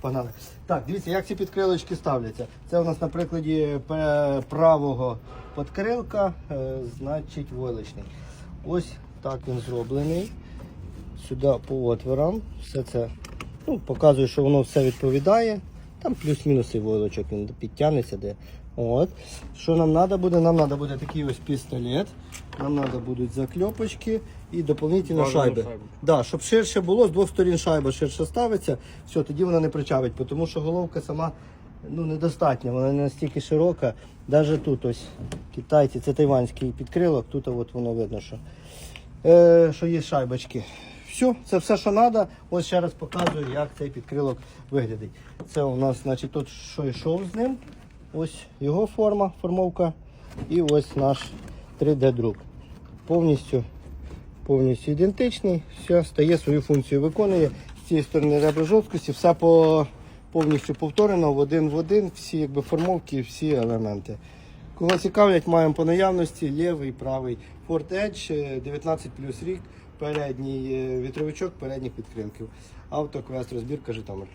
Погнали. Так, дивіться, як ці підкрилочки ставляться. Це у нас на прикладі правого подкрилка, е, значить войлочний. Ось так він зроблений. Сюди по отворам. Все це ну, показує, що воно все відповідає. Там плюс-мінус і войлочок він підтягнеться де. От. Що нам треба буде? Нам треба буде такий ось пістолет. Нам треба будуть закльопочки і доповнительно Бажано шайби. Да, щоб ширше було, з двох сторін шайба ширше ставиться, все, тоді вона не причавить, тому що головка сама ну, недостатня, вона не настільки широка. Навіть тут ось китайці, це тайванський підкрилок, тут от воно видно, що, е, що є шайбочки. Все, це все, що треба. Ось ще раз показую, як цей підкрилок виглядить. Це у нас, значить, тут що йшов з ним. Ось його форма, формовка. І ось наш 3D-друк. Повністю повністю ідентичний, все, стає свою функцію, виконує з цієї сторони ребра жорсткості, все по, повністю повторено в один в один, всі якби, формовки, всі елементи. Кого цікавлять, маємо по наявності лівий, правий Ford Edge, е, 19 плюс рік, передній е, вітровичок, передніх підкрилків. Автоквест, розбірка Житомир.